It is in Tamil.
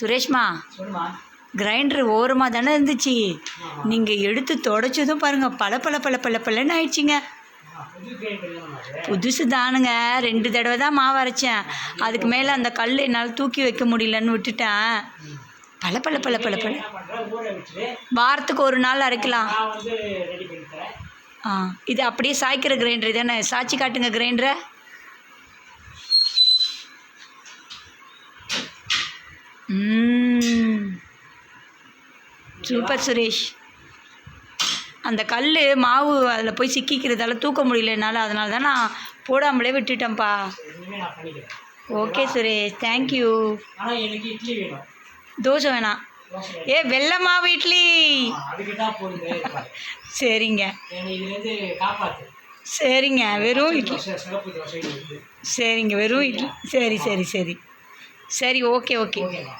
சுரேஷ்மா கிரைண்டர் ஓரமாக தானே இருந்துச்சு. நீங்கள் எடுத்து தொடச்சதும் பாருங்கள் பல பல பல பல பலன்னு ஆயிடுச்சிங்க. புதுசு தானுங்க. ரெண்டு தடவை தான் மாவு அரைச்சேன். அதுக்கு மேலே அந்த கல் என்னால் தூக்கி வைக்க முடியலன்னு விட்டுட்டேன். பல பல பல பல பல வாரத்துக்கு ஒரு நாள் அரைக்கலாம். ஆ இது அப்படியே சாய்க்கிற கிரைண்டர் தானே. சாய்ச்சி காட்டுங்க கிரைண்டரை சூப்பர் சுரேஷ். அந்த கல் மாவு அதில் போய் சிக்கிக்கிறதால தூக்க முடியல என்னால். அதனால தான் நான் போடாமலே விட்டுட்டேன்ப்பா. Okay Suresh thank you dosa வேணாம். ஏ வெள்ளை மாவு இட்லி. சரிங்க. சரிங்க வெறும் இட்லி. சரிங்க வெறும் இட்லி. சரி சரி சரி. சரி ஓகே ஓகே ஓகேவா